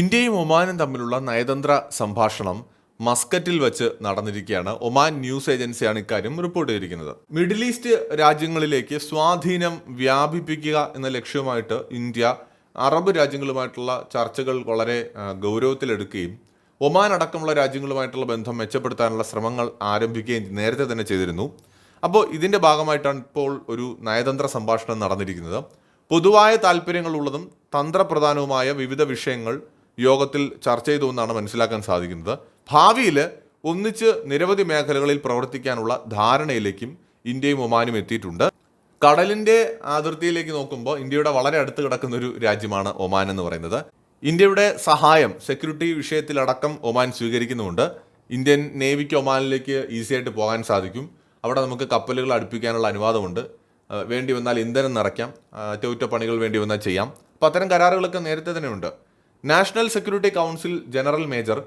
ഇന്ത്യയും ഒമാനും തമ്മിലുള്ള നയതന്ത്ര സംഭാഷണം മസ്കറ്റിൽ വെച്ച് നടന്നിരിക്കുകയാണ്. ഒമാൻ ന്യൂസ് ഏജൻസിയാണ് ഇക്കാര്യം റിപ്പോർട്ട് ചെയ്തിരിക്കുന്നത്. മിഡിൽ ഈസ്റ്റ് രാജ്യങ്ങളിലേക്ക് സ്വാധീനം വ്യാപിപ്പിക്കുക എന്ന ലക്ഷ്യമായിട്ട് ഇന്ത്യ അറബ് രാജ്യങ്ങളുമായിട്ടുള്ള ചർച്ചകൾ വളരെ ഗൗരവത്തിലെടുക്കുകയും ഒമാൻ അടക്കമുള്ള രാജ്യങ്ങളുമായിട്ടുള്ള ബന്ധം മെച്ചപ്പെടുത്താനുള്ള ശ്രമങ്ങൾ ആരംഭിക്കുകയും നേരത്തെ തന്നെ ചെയ്തിരുന്നു. അപ്പോൾ ഇതിന്റെ ഭാഗമായിട്ടാണ് ഇപ്പോൾ ഒരു നയതന്ത്ര സംഭാഷണം നടന്നിരിക്കുന്നത്. പൊതുവായ താല്പര്യങ്ങളുള്ളതും തന്ത്രപ്രധാനവുമായ വിവിധ വിഷയങ്ങൾ യോഗത്തിൽ ചർച്ച ചെയ്തു എന്നാണ് മനസ്സിലാക്കാൻ സാധിക്കുന്നത്. ഭാവിയിൽ ഒന്നിച്ച് നിരവധി മേഖലകളിൽ പ്രവർത്തിക്കാനുള്ള ധാരണയിലേക്കും ഇന്ത്യയും ഒമാനും എത്തിയിട്ടുണ്ട്. കടലിന്റെ അതിർത്തിയിലേക്ക് നോക്കുമ്പോൾ ഇന്ത്യയുടെ വളരെ അടുത്ത് കിടക്കുന്ന ഒരു രാജ്യമാണ് ഒമാൻ എന്ന് പറയുന്നത്. ഇന്ത്യയുടെ സഹായം സെക്യൂരിറ്റി വിഷയത്തിലടക്കം ഒമാൻ സ്വീകരിക്കുന്നുമുണ്ട്. ഇന്ത്യൻ നേവിക്ക് ഒമാനിലേക്ക് ഈസി ആയിട്ട് പോകാൻ സാധിക്കും. അവിടെ നമുക്ക് കപ്പലുകൾ അടുപ്പിക്കാനുള്ള അനുവാദമുണ്ട്. വേണ്ടി വന്നാൽ ഇന്ധനം നിറയ്ക്കാം. അറ്റകുറ്റപ്പണികൾ വേണ്ടി വന്നാൽ ചെയ്യാം. അപ്പോൾ അത്തരം കരാറുകളൊക്കെ നേരത്തെ തന്നെ ഉണ്ട്. National security council general major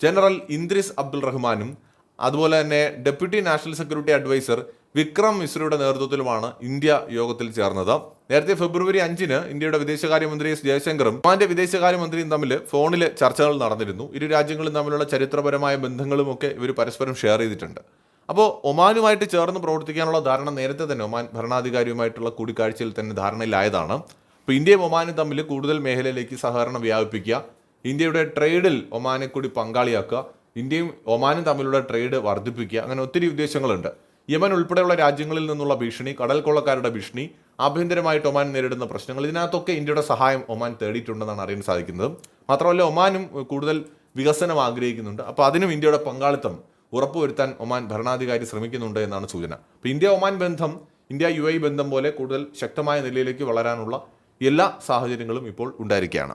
general Idris Abdul റഹ്മാനും അതുപോലെ തന്നെ deputy national security adviser Vikram മിശ്രയുടെ നേതൃത്വത്തിലുമാണ് ഇന്ത്യ യോഗത്തിൽ ചേർന്നത്. നേരത്തെ ഫെബ്രുവരി അഞ്ചിന് ഇന്ത്യയുടെ വിദേശകാര്യമന്ത്രി എസ് ജയശങ്കറും ഒമാന്റെ വിദേശകാര്യമന്ത്രിയും തമ്മിൽ ഫോണിൽ ചർച്ചകൾ നടന്നിരുന്നു. ഇരു രാജ്യങ്ങളും തമ്മിലുള്ള ചരിത്രപരമായ ബന്ധങ്ങളും ഒക്കെ ഇവർ പരസ്പരം ഷെയർ ചെയ്തിട്ടുണ്ട്. അപ്പോൾ ഒമാനുമായിട്ട് ചേർന്ന് പ്രവർത്തിക്കാനുള്ള ധാരണ നേരത്തെ തന്നെ ഒമാൻ ഭരണാധികാരിയുമായിട്ടുള്ള കൂടിക്കാഴ്ചയിൽ തന്നെ ധാരണയിലായതാണ്. അപ്പോൾ ഇന്ത്യയും ഒമാനും തമ്മിൽ കൂടുതൽ മേഖലയിലേക്ക് സഹകരണം വ്യാപിപ്പിക്കുക. ഇന്ത്യയുടെ ട്രേഡിൽ ഒമാനെ കൂടി പങ്കാളിയാക്കുക. ഇന്ത്യയും ഒമാനും തമ്മിലുള്ള ട്രേഡ് വർദ്ധിപ്പിക്കുക. അങ്ങനെ ഒത്തിരി ഉദ്ദേശങ്ങളുണ്ട്. യമൻ ഉൾപ്പെടെയുള്ള രാജ്യങ്ങളിൽ നിന്നുള്ള ഭീഷണി കടൽ കൊള്ളക്കാരുടെ ഭീഷണി ആഭ്യന്തരമായിട്ട് ഒമാൻ നേരിടുന്ന പ്രശ്നങ്ങൾ ഇതിനകത്തൊക്കെ ഇന്ത്യയുടെ സഹായം ഒമാൻ തേടിയിട്ടുണ്ടെന്നാണ് അറിയാൻ സാധിക്കുന്നത്. മാത്രമല്ല ഒമാനും കൂടുതൽ വികസനം ആഗ്രഹിക്കുന്നുണ്ട്. അപ്പോൾ അതിനും ഇന്ത്യയുടെ പങ്കാളിത്തം ഉറപ്പുവരുത്താൻ ഒമാൻ ഭരണാധികാരി ശ്രമിക്കുന്നുണ്ട് എന്നാണ് സൂചന. അപ്പോൾ ഇന്ത്യ ഒമാൻ ബന്ധം ഇന്ത്യ യു ബന്ധം പോലെ കൂടുതൽ ശക്തമായ നിലയിലേക്ക് വളരാനുള്ള എല്ലാ സാഹചര്യങ്ങളും ഇപ്പോൾ ഉണ്ടായിരിക്കുകയാണ്.